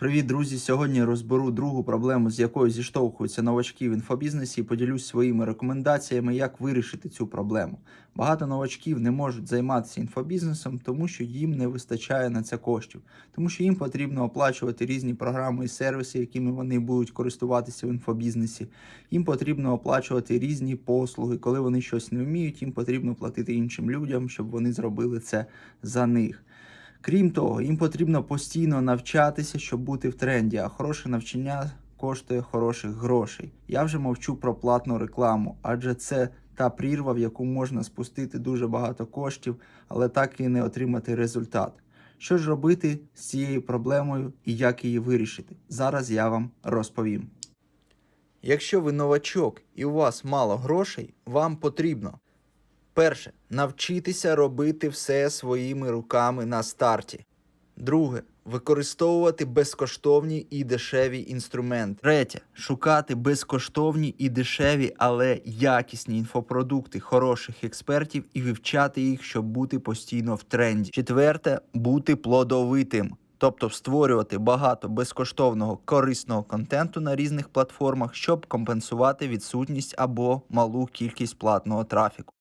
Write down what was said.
Привіт, друзі! Сьогодні розберу другу проблему, з якою зіштовхуються новачки в інфобізнесі, і поділюсь своїми рекомендаціями, як вирішити цю проблему. Багато новачків не можуть займатися інфобізнесом, тому що їм не вистачає на це коштів, тому що їм потрібно оплачувати різні програми і сервіси, якими вони будуть користуватися в інфобізнесі. Їм потрібно оплачувати різні послуги. Коли вони щось не вміють, їм потрібно платити іншим людям, щоб вони зробили це за них. Крім того, їм потрібно постійно навчатися, щоб бути в тренді, а хороше навчання коштує хороших грошей. Я вже мовчу про платну рекламу, адже це та прірва, в яку можна спустити дуже багато коштів, але так і не отримати результат. Що ж робити з цією проблемою і як її вирішити? Зараз я вам розповім. Якщо ви новачок і у вас мало грошей, вам потрібно Перше. Навчитися робити все своїми руками на старті. Друге. Використовувати безкоштовні і дешеві інструменти. Третє. Шукати безкоштовні і дешеві, але якісні інфопродукти хороших експертів і вивчати їх, щоб бути постійно в тренді. Четверте. Бути плодовитим. Тобто створювати багато безкоштовного корисного контенту на різних платформах, щоб компенсувати відсутність або малу кількість платного трафіку.